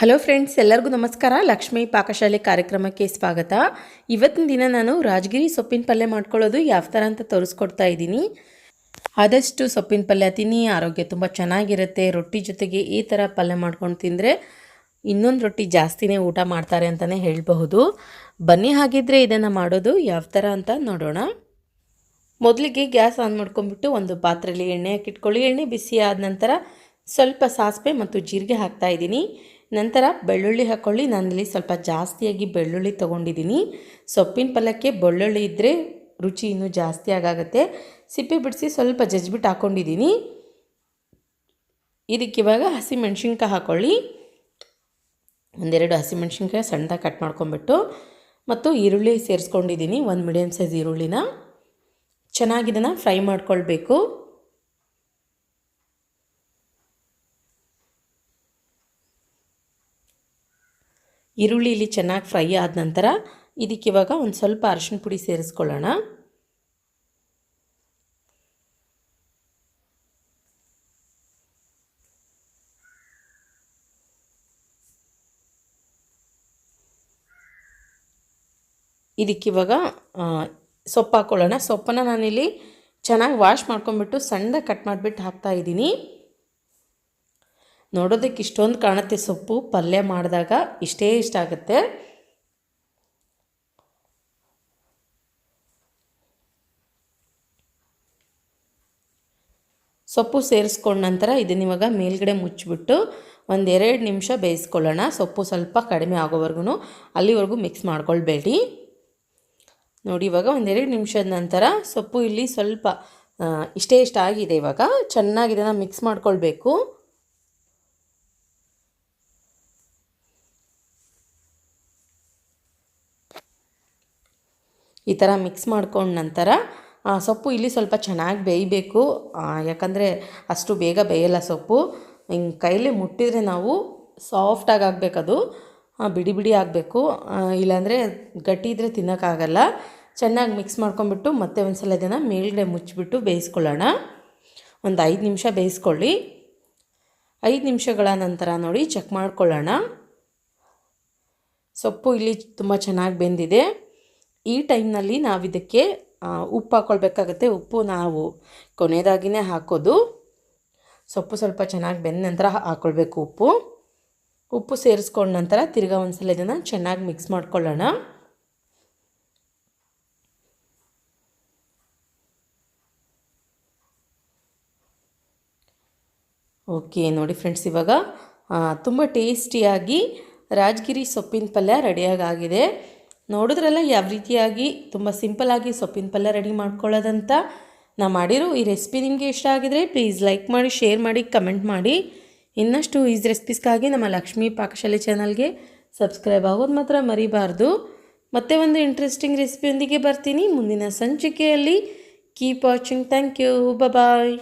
Hello friends ಎಲ್ಲರಿಗೂ ನಮಸ್ಕಾರ. ಲಕ್ಷ್ಮೀ ಪಾಕಶಾಲೆ ಕಾರ್ಯಕ್ರಮಕ್ಕೆ ಸ್ವಾಗತ. ಇವತ್ತಿನ ದಿನ ನಾನು ರಾಜಗಿರಿ ಸೊಪ್ಪಿನ ಪಲ್ಯ ಮಾಡ್ಕೊಳ್ಳೋದು ಯಾವ ಥರ ಅಂತ ತೋರಿಸ್ಕೊಡ್ತಾ ಇದ್ದೀನಿ. ಆದಷ್ಟು ಸೊಪ್ಪಿನ ಪಲ್ಯ ತಿನ್ನಿ, ಆರೋಗ್ಯ ತುಂಬ ಚೆನ್ನಾಗಿರುತ್ತೆ. ರೊಟ್ಟಿ ಜೊತೆಗೆ ಈ ಥರ ಪಲ್ಯ ಮಾಡ್ಕೊಂಡು ತಿಂದರೆ ಇನ್ನೊಂದು ರೊಟ್ಟಿ ಜಾಸ್ತಿನೇ ಊಟ ಮಾಡ್ತಾರೆ ಅಂತಲೇ ಹೇಳಬಹುದು. ಬನ್ನಿ, ಹಾಗಿದ್ರೆ ಇದನ್ನು ಮಾಡೋದು ಯಾವ ಥರ ಅಂತ ನೋಡೋಣ. ಮೊದಲಿಗೆ ಗ್ಯಾಸ್ ಆನ್ ಮಾಡ್ಕೊಂಡ್ಬಿಟ್ಟು ಒಂದು ಪಾತ್ರೆಯಲ್ಲಿ ಎಣ್ಣೆ ಹಾಕಿಟ್ಕೊಳ್ಳಿ. ಎಣ್ಣೆ ಬಿಸಿ ಆದ ನಂತರ ಸ್ವಲ್ಪ ಸಾಸಿವೆ ಮತ್ತು ಜೀರಿಗೆ ಹಾಕ್ತಾ ಇದ್ದೀನಿ. ನಂತರ ಬೆಳ್ಳುಳ್ಳಿ ಹಾಕ್ಕೊಳ್ಳಿ ನಾನಿಲ್ಲಿ ಸ್ವಲ್ಪ ಜಾಸ್ತಿಯಾಗಿ ಬೆಳ್ಳುಳ್ಳಿ ತೊಗೊಂಡಿದ್ದೀನಿ. ಸೊಪ್ಪಿನ ಪಲ್ಯಕ್ಕೆ ಬೆಳ್ಳುಳ್ಳಿ ಇದ್ದರೆ ರುಚಿ ಇನ್ನೂ ಜಾಸ್ತಿ ಆಗಾಗತ್ತೆ. ಸಿಪ್ಪೆ ಬಿಡಿಸಿ ಸ್ವಲ್ಪ ಜಜ್ಬಿಟ್ಟು ಹಾಕ್ಕೊಂಡಿದ್ದೀನಿ ಇದಕ್ಕಿವಾಗ ಹಸಿಮೆಣ್ಸಿನ್ಕಾಯಿ ಹಾಕ್ಕೊಳ್ಳಿ ಒಂದೆರಡು ಹಸಿಮೆಣ್ಸಿನ್ಕಾಯಿ ಸಣ್ಣದಾಗಿ ಕಟ್ ಮಾಡ್ಕೊಂಬಿಟ್ಟು ಮತ್ತು ಈರುಳ್ಳಿ ಸೇರಿಸ್ಕೊಂಡಿದ್ದೀನಿ. ಒಂದು ಮೀಡಿಯಮ್ ಸೈಜ್ ಈರುಳ್ಳಿನ. ಚೆನ್ನಾಗಿದನ್ನು ಫ್ರೈ ಮಾಡ್ಕೊಳ್ಬೇಕು. ಈರುಳ್ಳಿ ಇಲ್ಲಿ ಚೆನ್ನಾಗಿ ಫ್ರೈ ಆದ ನಂತರ ಇದಕ್ಕೆ ಇವಾಗ ಒಂದು ಸ್ವಲ್ಪ ಅರಿಶಿನ ಪುಡಿ ಸೇರಿಸ್ಕೊಳ್ಳೋಣ. ಇದಕ್ಕಿವಾಗ ಸೊಪ್ಪು ಹಾಕ್ಕೊಳ್ಳೋಣ ಸೊಪ್ಪನ್ನು ನಾನಿಲ್ಲಿ ಚೆನ್ನಾಗಿ ವಾಶ್ ಮಾಡ್ಕೊಂಬಿಟ್ಟು ಸಣ್ಣದಾಗಿ ಕಟ್ ಮಾಡಿಬಿಟ್ಟು ಹಾಕ್ತಾ ಇದ್ದೀನಿ. ನೋಡೋದಕ್ಕೆ ಇಷ್ಟೊಂದು ಕಾಣುತ್ತೆ ಸೊಪ್ಪು. ಪಲ್ಯ ಮಾಡಿದಾಗ ಇಷ್ಟೇ ಇಷ್ಟ ಆಗುತ್ತೆ. ಸೊಪ್ಪು ಸೇರಿಸ್ಕೊಂಡ ನಂತರ ಇದನ್ನ ಇವಾಗ ಮೇಲ್ಗಡೆ ಮುಚ್ಚಿಬಿಟ್ಟು ಒಂದೆರಡು ನಿಮಿಷ ಬೇಯಿಸ್ಕೊಳ್ಳೋಣ. ಸೊಪ್ಪು ಸ್ವಲ್ಪ ಕಡಿಮೆ ಆಗೋವರೆಗೂ ಅಲ್ಲಿವರೆಗೂ ಮಿಕ್ಸ್ ಮಾಡ್ಕೊಳ್ಬೇಡಿ. ನೋಡಿ, ಇವಾಗ ಒಂದೆರಡು ನಿಮಿಷದ ನಂತರ ಸೊಪ್ಪು ಇಲ್ಲಿ ಸ್ವಲ್ಪ ಇಷ್ಟೇ ಇಷ್ಟ ಆಗಿದೆ ಇವಾಗ. ಚೆನ್ನಾಗಿದೆ ಇದನ್ನು ಮಿಕ್ಸ್ ಮಾಡ್ಕೊಳ್ಬೇಕು. ಈ ಥರ ಮಿಕ್ಸ್ ಮಾಡ್ಕೊಂಡ ನಂತರ ಸೊಪ್ಪು ಇಲ್ಲಿ ಸ್ವಲ್ಪ ಚೆನ್ನಾಗಿ ಬೇಯಬೇಕು. ಯಾಕಂದರೆ ಅಷ್ಟು ಬೇಗ ಬೇಯಲ್ಲ ಸೊಪ್ಪು. ಹಿಂಗೆ ಕೈಲಿ ಮುಟ್ಟಿದರೆ ನಾವು ಸಾಫ್ಟಾಗಿ ಆಗಬೇಕದು. ಬಿಡಿ ಬಿಡಿ ಆಗಬೇಕು. ಇಲ್ಲಾಂದರೆ ಗಟ್ಟಿ ಇದ್ದರೆ ತಿನ್ನೋಕ್ಕಾಗಲ್ಲ. ಚೆನ್ನಾಗಿ ಮಿಕ್ಸ್ ಮಾಡ್ಕೊಂಬಿಟ್ಟು ಮತ್ತೆ ಒಂದು ಸಲ ಇದನ್ನು ಮೇಲ್ಗಡೆ ಮುಚ್ಚಿಬಿಟ್ಟು ಬೇಯಿಸ್ಕೊಳ್ಳೋಣ. ಒಂದು ಐದು ನಿಮಿಷ ಬೇಯಿಸ್ಕೊಳ್ಳಿ. ಐದು ನಿಮಿಷಗಳ ನಂತರ ನೋಡಿ ಚೆಕ್ ಮಾಡ್ಕೊಳ್ಳೋಣ. ಸೊಪ್ಪು ಇಲ್ಲಿ ತುಂಬ ಚೆನ್ನಾಗಿ ಬೆಂದಿದೆ. ಈ ಟೈಮ್ನಲ್ಲಿ ನಾವು ಇದಕ್ಕೆ ಉಪ್ಪು ಹಾಕ್ಕೊಳ್ಬೇಕಾಗತ್ತೆ ಉಪ್ಪು ನಾವು ಕೊನೆಯದಾಗಿಯೇ ಹಾಕೋದು. ಸೊಪ್ಪು ಸ್ವಲ್ಪ ಚೆನ್ನಾಗಿ ಬೆಂದ ನಂತರ ಹಾಕ್ಕೊಳ್ಬೇಕು ಉಪ್ಪು. ಉಪ್ಪು ಸೇರಿಸ್ಕೊಂಡ ನಂತರ ತಿರ್ಗಾ ಒಂದ್ಸಲ ಇದನ್ನು ಚೆನ್ನಾಗಿ ಮಿಕ್ಸ್ ಮಾಡ್ಕೊಳ್ಳೋಣ. ಓಕೆ, ನೋಡಿ ಫ್ರೆಂಡ್ಸ್ ಇವಾಗ ತುಂಬ ಟೇಸ್ಟಿಯಾಗಿ ರಾಜಗಿರಿ ಸೊಪ್ಪಿನ ಪಲ್ಯ ರೆಡಿಯಾಗಿ ಆಗಿದೆ ನೋಡಿದ್ರಲ್ಲ ಯಾವ ರೀತಿಯಾಗಿ ತುಂಬ ಸಿಂಪಲ್ಲಾಗಿ ಸೊಪ್ಪಿನ ಪಲ್ಯ ರೆಡಿ ಮಾಡ್ಕೊಳ್ಳೋದಂತ. ನಾ ಮಾಡಿರೋ ಈ ರೆಸಿಪಿ ನಿಮಗೆ ಇಷ್ಟ ಆಗಿದರೆ ಪ್ಲೀಸ್ ಲೈಕ್ ಮಾಡಿ ಶೇರ್ ಮಾಡಿ ಕಮೆಂಟ್ ಮಾಡಿ. ಇನ್ನಷ್ಟು ಈಸ್ ರೆಸಿಪೀಸ್ಗಾಗಿ ನಮ್ಮ ಲಕ್ಷ್ಮೀ ಪಾಕಶಾಲೆ ಚಾನಲ್ಗೆ ಸಬ್ಸ್ಕ್ರೈಬ್ ಆಗೋದು ಮಾತ್ರ ಮರಿಬಾರ್ದು. ಮತ್ತೆ ಒಂದು ಇಂಟ್ರೆಸ್ಟಿಂಗ್ ರೆಸಿಪಿಯೊಂದಿಗೆ ಬರ್ತೀನಿ. ಮುಂದಿನ ಸಂಚಿಕೆಯಲ್ಲಿ. Keep watching thank you bye